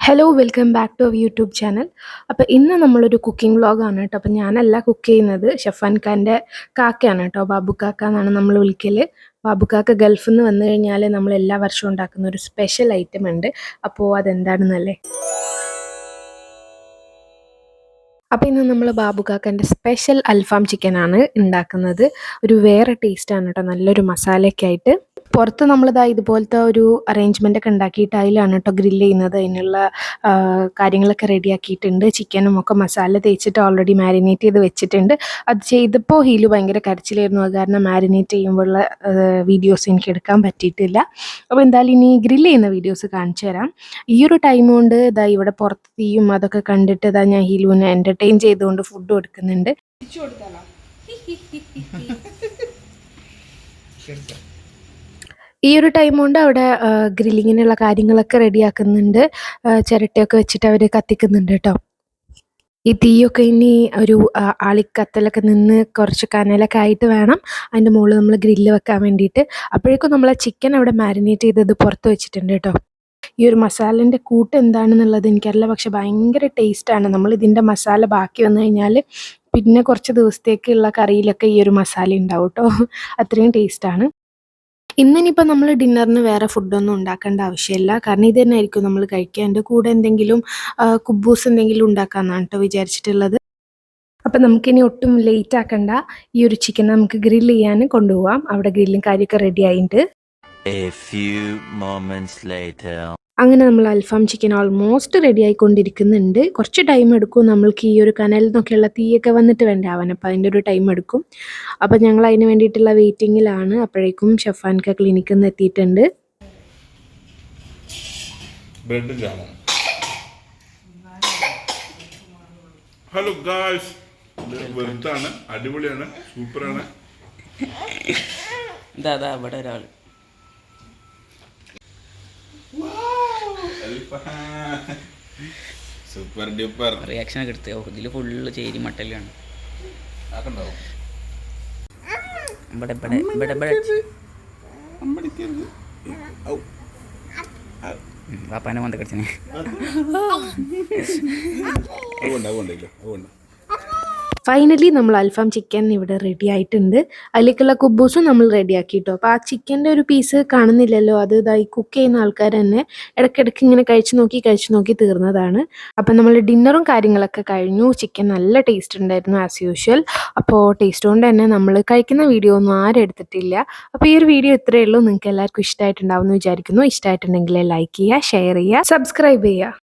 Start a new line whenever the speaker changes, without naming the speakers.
Hello welcome back to our YouTube channel അപ്പോൾ ഇന്ന് നമ്മളൊരു കുക്കിംഗ് വ്ളോഗാണ് കേട്ടോ. അപ്പോൾ ഞാനല്ല കുക്ക് ചെയ്യുന്നത്. ഷെഫാൻ ഖാന്റെ കാക്കയാണ് കേട്ടോ. ബാബു കാക്ക എന്നാണ് നമ്മൾ വിളിക്കൽ ബാബു കാക്ക ഗൾഫിൽ നിന്ന് വന്നു കഴിഞ്ഞാൽ നമ്മൾ എല്ലാ വർഷവും ഉണ്ടാക്കുന്ന ഒരു സ്പെഷ്യൽ ഐറ്റം ഉണ്ട്. അപ്പോൾ അതെന്താണെന്നല്ലേ? അപ്പോൾ ഇന്ന് നമ്മൾ ബാബു കാക്കന്റെ സ്പെഷ്യൽ അൽഫാം ചിക്കനാണ് ഉണ്ടാക്കുന്നത്. ഒരു വേറെ ടേസ്റ്റാണ് കേട്ടോ. നല്ലൊരു മസാലയൊക്കെ ആയിട്ട്. പുറത്ത് നമ്മളിതാ ഇതുപോലത്തെ ഒരു അറേഞ്ച്മെന്റ് ഒക്കെ ഉണ്ടാക്കിയിട്ട് അതിലാണ് കേട്ടോ ഗ്രില്ല് ചെയ്യുന്നത്. അതിനുള്ള കാര്യങ്ങളൊക്കെ റെഡിയാക്കിയിട്ടുണ്ട് ചിക്കനും ഒക്കെ മസാല തേച്ചിട്ട് ഓൾറെഡി മാരിനേറ്റ് ചെയ്ത് വെച്ചിട്ടുണ്ട്. അത് ചെയ്തപ്പോൾ ഹീൽ ഭയങ്കര കരച്ചിലായിരുന്നു. അത് കാരണം മാരിനേറ്റ് ചെയ്യുമ്പോഴുള്ള വീഡിയോസ് എനിക്ക് എടുക്കാൻ പറ്റിയിട്ടില്ല. അപ്പോൾ എന്തായാലും ഇനി ഗ്രില്ല് ചെയ്യുന്ന വീഡിയോസ് കാണിച്ചു തരാം. ഈ ഒരു ടൈം കൊണ്ട് ഇതാ ഇവിടെ പുറത്ത് തീയും അതൊക്കെ കണ്ടിട്ട് ഇതാ ഞാൻ ഹീലുവിനെ എന്റർടൈൻ ചെയ്തുകൊണ്ട് ഫുഡ് കൊടുക്കുന്നുണ്ട്. ഈ ഒരു ടൈം കൊണ്ട് അവിടെ ഗ്രില്ലിങ്ങിനുള്ള കാര്യങ്ങളൊക്കെ റെഡിയാക്കുന്നുണ്ട്. ചിരട്ടയൊക്കെ വെച്ചിട്ട് അവർ കത്തിക്കുന്നുണ്ട് കേട്ടോ. ഈ തീയൊക്കെ ഇനി ഒരു ആളിക്കത്തലൊക്കെ നിന്ന് കുറച്ച് കനലൊക്കെ ആയിട്ട് വേണം. അതിന്റെ മുകളിൽ നമ്മൾ ഗ്രില്ല് വെക്കാൻ വേണ്ടിയിട്ട്. അപ്പോഴേക്കും നമ്മൾ ചിക്കൻ അവിടെ മാരിനേറ്റ് ചെയ്തത് പുറത്ത് വെച്ചിട്ടുണ്ട് കേട്ടോ. ഈ ഒരു മസാലേന്റെ കൂട്ട് എന്താണെന്നുള്ളത് എനിക്കറിയില്ല. പക്ഷെ ഭയങ്കര ടേസ്റ്റാണ് നമ്മൾ ഇതിന്റെ മസാല ബാക്കി വന്നു കഴിഞ്ഞാൽ പിന്നെ കുറച്ച് ദിവസത്തേക്കുള്ള കറിയിലൊക്കെ ഈ ഒരു മസാല ഉണ്ടാവും കേട്ടോ. അത്രയും ടേസ്റ്റാണ് ഇന്നിനിപ്പോൾ നമ്മൾ ഡിന്നറിന് വേറെ ഫുഡൊന്നും ഉണ്ടാക്കേണ്ട ആവശ്യമില്ല. കാരണം ഇത് തന്നെ ആയിരിക്കും നമ്മൾ കഴിക്കുക. എന്റെ കൂടെ എന്തെങ്കിലും കുബൂസ് എന്തെങ്കിലും ഉണ്ടാക്കാമെന്നാണ് കേട്ടോ വിചാരിച്ചിട്ടുള്ളത്. അപ്പം നമുക്കിനി ഒട്ടും ലേറ്റ് ആക്കണ്ട. ഈ ഒരു ചിക്കൻ നമുക്ക് ഗ്രിൽ ചെയ്യാൻ കൊണ്ടുപോകാം അവിടെ ഗ്രില്ലും കാര്യമൊക്കെ റെഡി ആയിട്ട്
A few moments later.
അങ്ങനെ നമ്മൾ അൽഫാം ചിക്കൻ ഓൾമോസ്റ്റ് റെഡി ആയിക്കൊണ്ടിരിക്കുന്നുണ്ട്. കുറച്ച് ടൈം എടുക്കും. നമ്മൾക്ക് ഈ ഒരു കനലിൽ നിന്നൊക്കെയുള്ള തീയൊക്കെ വന്നിട്ട് വേണ്ട? ആവാൻ അപ്പോൾ അതിന്റെ ഒരു ടൈം എടുക്കും. അപ്പോൾ ഞങ്ങൾ അതിന് വേണ്ടിയിട്ടുള്ള വെയിറ്റിങ്ങിലാണ് അപ്പോഴേക്കും ഷഫാൻക ക്ലിനിക്കിൽ നിന്ന് എത്തിയിട്ടുണ്ട്.
ഹലോ ഗായ്സ് വെറുതാണ്. അടിപൊളിയാണ്. സൂപ്പറാണ്
ഇതാ ഇവിടെ ഒരാൾ.
സൂപ്പർ ഡ്യൂപ്പർ
റിയാക്ഷൻ ഒക്കെ എടുത്ത് ഇതിൽ ഫുള്ള് ചേരി മട്ടലാണ് ഇവിടെ ഇവിടെ ഇവിടെ ഇവിടെ വാപ്പാനെ വന്ന് കടിച്ചനെ
അതുകൊണ്ട് അതുകൊണ്ടില്ല അതുകൊണ്ട്
ഫൈനലി നമ്മൾ അൽഫാം ചിക്കൻ ഇവിടെ റെഡി ആയിട്ടുണ്ട്. അതിലേക്കുള്ള കുബൂസും നമ്മൾ റെഡിയാക്കി കേട്ടോ അപ്പോൾ ആ ചിക്കന്റെ ഒരു പീസ് കാണുന്നില്ലല്ലോ? അത് ഇതായി കുക്ക് ചെയ്യുന്ന ആൾക്കാർ തന്നെ ഇടയ്ക്കിടയ്ക്ക് ഇങ്ങനെ കഴിച്ചു നോക്കി കഴിച്ചു നോക്കി തീർന്നതാണ്. അപ്പം നമ്മൾ ഡിന്നറും കാര്യങ്ങളൊക്കെ കഴിഞ്ഞു. ചിക്കൻ നല്ല ടേസ്റ്റ് ഉണ്ടായിരുന്നു ആസ് യൂഷ്വൽ അപ്പോൾ ടേസ്റ്റ് കൊണ്ട് തന്നെ നമ്മൾ കഴിക്കുന്ന വീഡിയോ ഒന്നും ആരും എടുത്തിട്ടില്ല. അപ്പോൾ ഈ ഒരു വീഡിയോ ഇത്രയേ ഉള്ളൂ. നിങ്ങൾക്ക് എല്ലാവർക്കും ഇഷ്ടമായിട്ടുണ്ടാവും എന്ന് വിചാരിക്കുന്നു. ഇഷ്ടമായിട്ടുണ്ടെങ്കിൽ ലൈക്ക് ചെയ്യുക ഷെയർ ചെയ്യുക സബ്സ്ക്രൈബ് ചെയ്യുക.